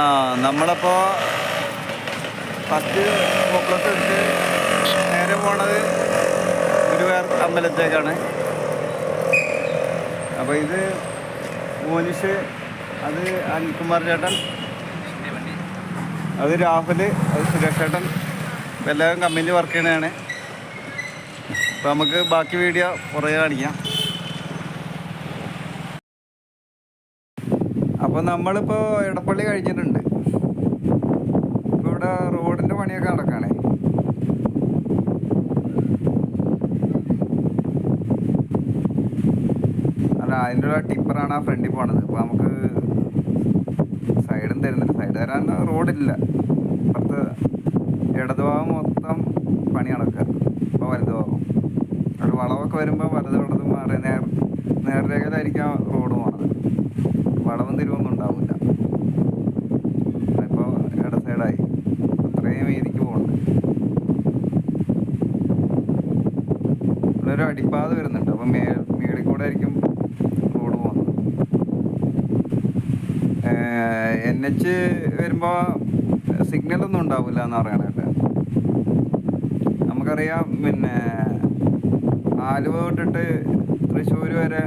ആ നമ്മളപ്പോൾ first focus എടുത്ത് നേരെ പോണത് ഗുരുവായൂർ അമ്പലത്തേക്കാണ്. അപ്പോൾ ഇത് മോനിഷ് അത് അനിൽകുമാർ ചേട്ടൻ അത് രാഹുൽ അത് സുരേഷ് ചേട്ടൻ എല്ലാവരും കമ്പനിയിൽ വർക്ക് ചെയ്യണതാണ്. അപ്പോൾ നമുക്ക് ബാക്കി വീഡിയോ പുറകെ കാണിക്കാം. അപ്പോൾ നമ്മളിപ്പോ എടപ്പള്ളി കഴിഞ്ഞിട്ടുണ്ട്. ഇപ്പൊ ഇവിടെ റോഡിന്റെ പണിയൊക്കെ നടക്കുകയാണേ അല്ല അതിന്റെ ഒരു ടിപ്പറാണ് ആ ഫ്രണ്ടിൽ പോണത്. അപ്പോൾ നമുക്ക് സൈഡും തരുന്നില്ല സൈഡ് തരാൻ റോഡില്ല. അപ്പുറത്ത് ഇടതുഭാഗം മൊത്തം പണി നടക്കുക. ഇപ്പോൾ വലതുഭാഗം. അവിടെ വളവൊക്കെ വരുമ്പോൾ വലത് ഇടത് മാറി നേർ നേർരേഖയിലായിരിക്കും റോഡ് പോണത്. വളവും തിരിവൊന്നും ഉണ്ടാവില്ല. ഇപ്പോൾ ഇട സൈഡായി. അത്രയും വീതിക്ക് പോകുന്നുണ്ട് ഇവിടെ ഒരു അടിപ്പാത വരുന്നുണ്ട്. അപ്പം മേ മേളിൽ കൂടെ ആയിരിക്കും റോഡ് പോകുന്നത്. എൻ എച്ച് വരുമ്പോൾ സിഗ്നലൊന്നും ഉണ്ടാവില്ല എന്ന് പറയണേട്ട് നമുക്കറിയാം പിന്നെ ആലുവ തൊട്ടിട്ട് തൃശ്ശൂർ വരെ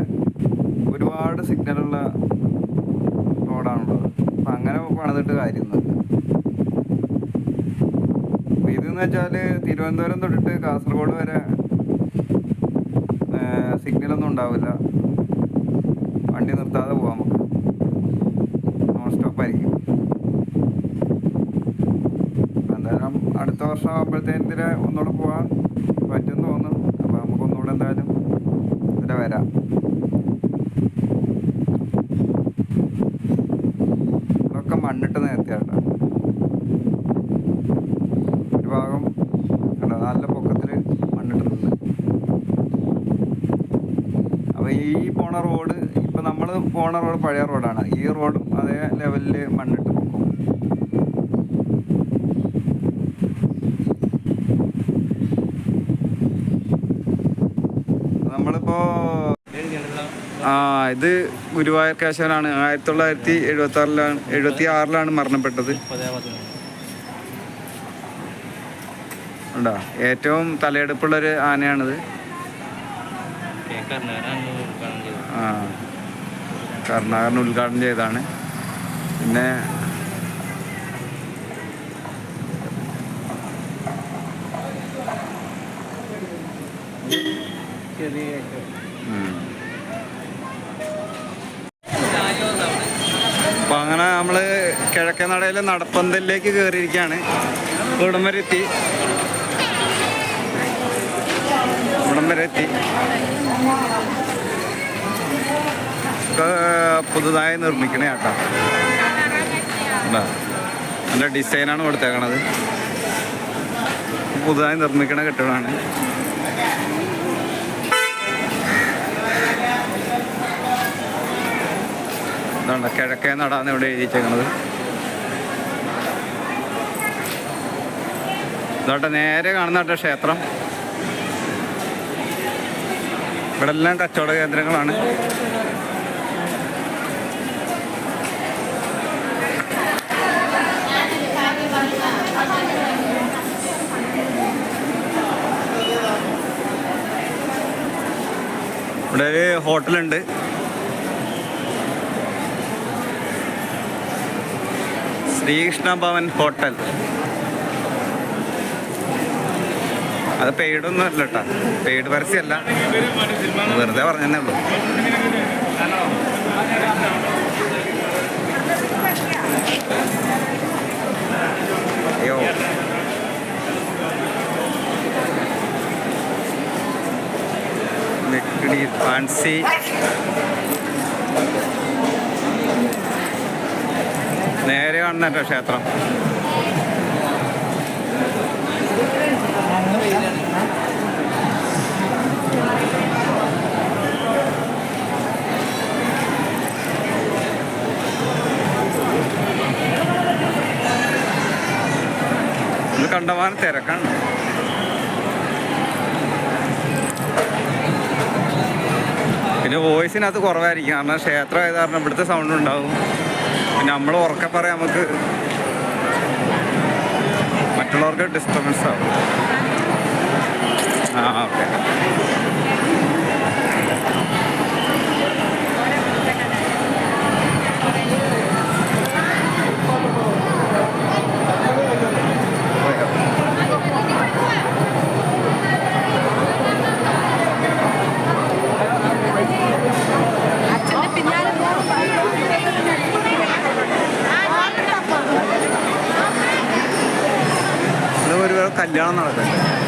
ഒരുപാട് സിഗ്നലുള്ള റോഡാണുള്ളത്. അപ്പം അങ്ങനെ പണിതിട്ട് കാര്യമൊന്നുമില്ല. ഇതെന്ന് വെച്ചാൽ തിരുവനന്തപുരം തൊട്ടിട്ട് കാസർഗോഡ് വരെ സിഗ്നലൊന്നും ഉണ്ടാവില്ല. വണ്ടി നിർത്താതെ പോകാം നമുക്ക്. നോൺ സ്റ്റോപ്പായിരിക്കും എന്തായാലും അടുത്ത വർഷം ആകുമ്പോഴത്തേന് ഒന്നുകൂടെ പോകാൻ പറ്റുമെന്ന് തോന്നുന്നു. അപ്പോൾ നമുക്കൊന്നുകൂടെ എന്തായാലും ഇവിടെ വരാം. ഇതൊക്കെ മണ്ണിട്ട് നേരത്തെയാട്ടോ ഒരു ഭാഗം കണ്ടോ? നല്ല പൊക്കത്തിൽ മണ്ണിട്ടിട്ടുണ്ട് അപ്പോൾ ഈ പോണ റോഡ് ഇപ്പം നമ്മൾ പോണ റോഡ് പഴയ റോഡാണ്. ഈ റോഡും അതേ ലെവലിൽ മണ്ണിട്ട് പൊക്കും നമ്മളിപ്പോൾ ആ ഇത് ഗുരുവായൂർ കേശവനാണ്. ആയിരത്തി തൊള്ളായിരത്തി എഴുപത്തി ആറിലാണ് എഴുപത്തി ആറിലാണ് മരണപ്പെട്ടത്. ഉണ്ടോ? ഏറ്റവും തലയെടുപ്പുള്ള ഒരു ആനയാണിത്. ആ. കർണാകരൻ ഉദ്ഘാടനം ചെയ്താണ് പിന്നെ ഉം. അപ്പൊ അങ്ങനെ നമ്മൾ കിഴക്കേ നടയിലെ നടപ്പന്തലിലേക്ക് കയറിയിരിക്കുകയാണ് ഇവിടം വരെ പുതുതായി നിർമ്മിക്കണേ കേട്ടോ. നല്ല ഡിസൈനാണ് കൊടുത്തേക്കണത്. പുതുതായി നിർമ്മിക്കണ കെട്ടിടമാണ്. ഇതുണ്ട് കിഴക്കേ നടാന്ന് ഇവിടെ എഴുതിച്ചേക്കണത്. ഇതോട്ടെ നേരെ കാണുന്ന ക്ഷേത്രം. ഇവിടെ എല്ലാം കച്ചവട കേന്ദ്രങ്ങളാണ്. ഇവിടെ ഒരു ഹോട്ടലുണ്ട്. ശ്രീകൃഷ്ണ ഭവൻ ഹോട്ടൽ. അത് പെയ്ഡൊന്നും അല്ല കേട്ടോ പെയ്ഡ് പരസ്യമല്ല വെറുതെ പറഞ്ഞതന്നെ ഉള്ളൂ. അയ്യോ. ഫാൻസി കേട്ടോ ക്ഷേത്രം. കണ്ടമാനം തിരക്കാണ്. പിന്നെ വോയിസിനകത്ത് കുറവായിരിക്കും. കാരണം ക്ഷേത്രം ആയത് കാരണം ഇവിടുത്തെ സൗണ്ട് ഉണ്ടാവും. പിന്നെ നമ്മൾ ഉറക്കെ പറയാം നമുക്ക് മറ്റുള്ളവർക്ക് ഡിസ്റ്റർബൻസ് ആവും. ആ ഓക്കെ. ഇത് ഒരു കല്യാണം നടക്കുന്നുണ്ട്